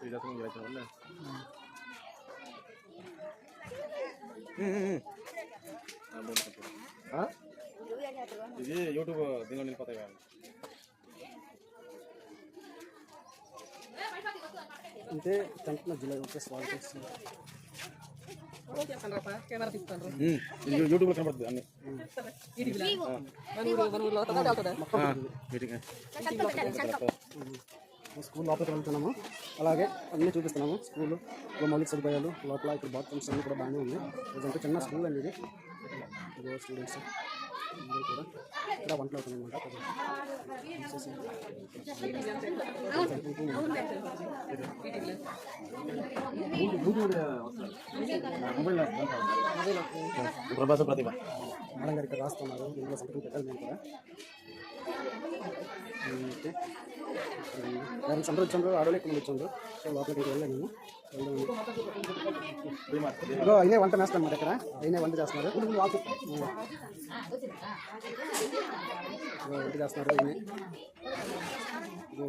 శ్రీదర్శనం చేసిన వల్ల ఇది యూట్యూబ్ దీనిలో నిలిపోతాయి కానీ అంటే కంటున్న జిల్లా వచ్చే స్వాగతం కెమెరా తీస్తాను ఇది యూట్యూబ్లో కనబడుతుంది అన్ని మన ఊరు మన ఊర్లో అవుతుందా అవుతుందా మీటింగ్ School లోపలికి వెళ్తున్నాము. అలాగే అన్నీ చూపిస్తున్నాము. స్కూల్ మౌలిక సదుపాయాలు లోపల ఇక్కడ బాత్రూమ్స్ అన్నీ కూడా బాగానే ఉన్నాయి. ఇదంతా చిన్న స్కూల్ అండి ఇది. స్టూడెంట్స్ అందరూ కూడా ఇక్కడ వంటలు అవుతున్నాయి ప్రభాస ప్రతిభ. మేడం గారు ఇక్కడ రాస్తున్నారు. ఇంట్లో సంతకం పెట్టాలి నేను కూడా. ఓకే పేరెంట్స్ అందరూ వచ్చారు ఆడవాళ్ళు ఎక్కువ మంది సో లోపలికి వెళ్ళాను నేను. ఇదిగో అయినే వంట వేస్తాను మరి ఇక్కడ. అయినే వంట చేస్తున్నారు. ఇదిగో వంట చేస్తున్నారు అయినే ఇదిగో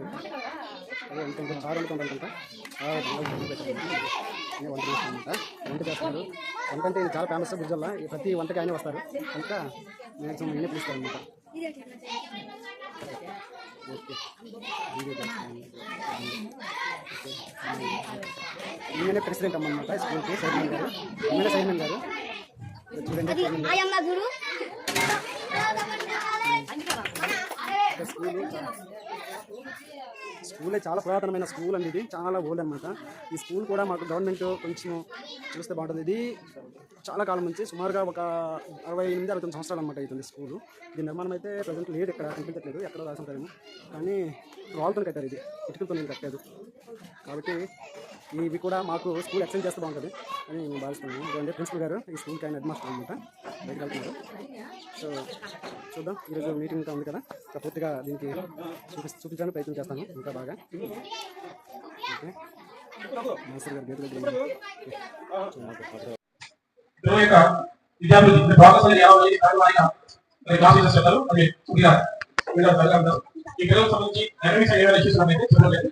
అదే వంట ఇంకా చారు వంట చేస్తానంట వంట చేస్తున్నారు. వంట అంటే చాలా ఫేమస్ గుజల్లో ప్రతి వంటకి ఆయన వస్తారు. కనుక నేను అయినే పిలుస్తాను అనమాట ఎమ్మెల్యే వీడియో చేస్తాను ఈయనే ప్రెసిడెంట్ అమ్మన్నమాట స్కూల్కి చైర్మన్ గారు. ఎమ్మెల్యే చైర్మన్ గారు? చూడండి చైర్మన్ గారు. ఆయమ్మ గురు ఇక్కడ స్కూల్ స్కూలే చాలా పురాతనమైన స్కూల్ అండి ఇది. చాలా ఓల్డ్ అనమాట ఈ స్కూల్ కూడా మాకు గవర్నమెంట్ కొంచెం చూస్తే బాగుంటుంది. ఇది చాలా కాలం నుంచి సుమారుగా ఒక అరవై ఎనిమిది అరవై తొమ్మిది సంవత్సరాలు అనమాట అవుతుంది స్కూల్. దీని నిర్మాణం అయితే ప్రజెంట్ లేదు ఇక్కడ కనిపించట్లేదు ఎక్కడ రాసి ఉంటారేమో. కానీ రాళ్ళతో కట్టారు ఇది. ఇటుకలతో నేను కట్టారు. కాబట్టి ఇవి కూడా మాకు స్కూల్ ఎక్స్టెండ్ చేస్తే బాగుంటుంది అని నేను భావిస్తున్నాను. ఎందుకంటే ప్రిన్సిపల్ గారు ఈ స్కూల్కి ఆయన హెడ్ మాస్టర్ అనమాట బయటకు వెళ్తున్నారు. సో చూద్దాం. ఈరోజు మీటింగ్ ఇంకా ఉంది కదా. ఇంకా పూర్తిగా దీనికి చూపి చూపించడానికి ప్రయత్నం చేస్తాను. ఇంకా బాగా. ఓకే. మాస్టర్ గారు గేట్ దగ్గర ఈ పిల్లలకు సంబంధించి డైనమిక్స్ ఏమైనా ఇష్యూస్ అయితే చూడలేదు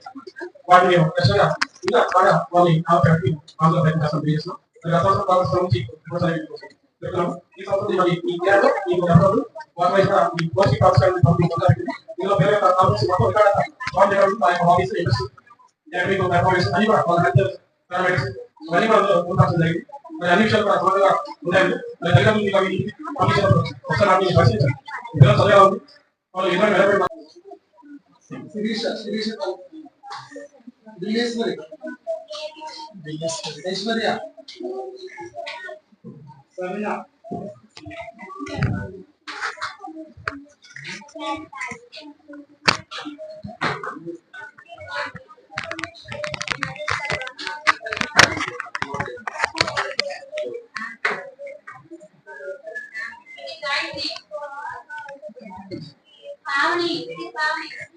వాటిని ఖచ్చితంగా ఇంకా బాగా వాళ్ళని ఆపడానికి అందులో ప్రయత్నం చేస్తాం తెలియజేస్తున్నాం మరి గత సంవత్సరం భాగస్వామ్యం నుంచి ఒకసారి చెప్తున్నాం ఈ సంవత్సరం మరి ఈ విద్యార్థులు ఈ డబ్బులు వాటి వైపు ఈ కోర్సు పాఠశాలను పంపించారు ఇందులో పేరు యొక్క కాంపిటీషన్ మొత్తం ఇక్కడ జాయిన్ చేయడం మా యొక్క హాబీస్ ఇంట్రెస్ట్ అకాడమిక్ పెర్ఫార్మెన్స్ అన్ని కూడా వాళ్ళ హెల్త్ పారామెడిక్స్ ఇవన్నీ కూడా అందులో ఉండాల్సిన జరిగింది మరి అన్ని విషయాలు కూడా సమానంగా ఉండాలి మరి తల్లిదండ్రులు మీకు అవి పంపించినప్పుడు ఒకసారి నాకు పరిశీలించండి పిల్లలు చదివా ఉంది వాళ్ళు ఎన్నో నిలబడి శిరీష శిరీష దిల్లేశ్వరి ఐశ్వర్య సమీన పావని పావని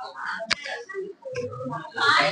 はい。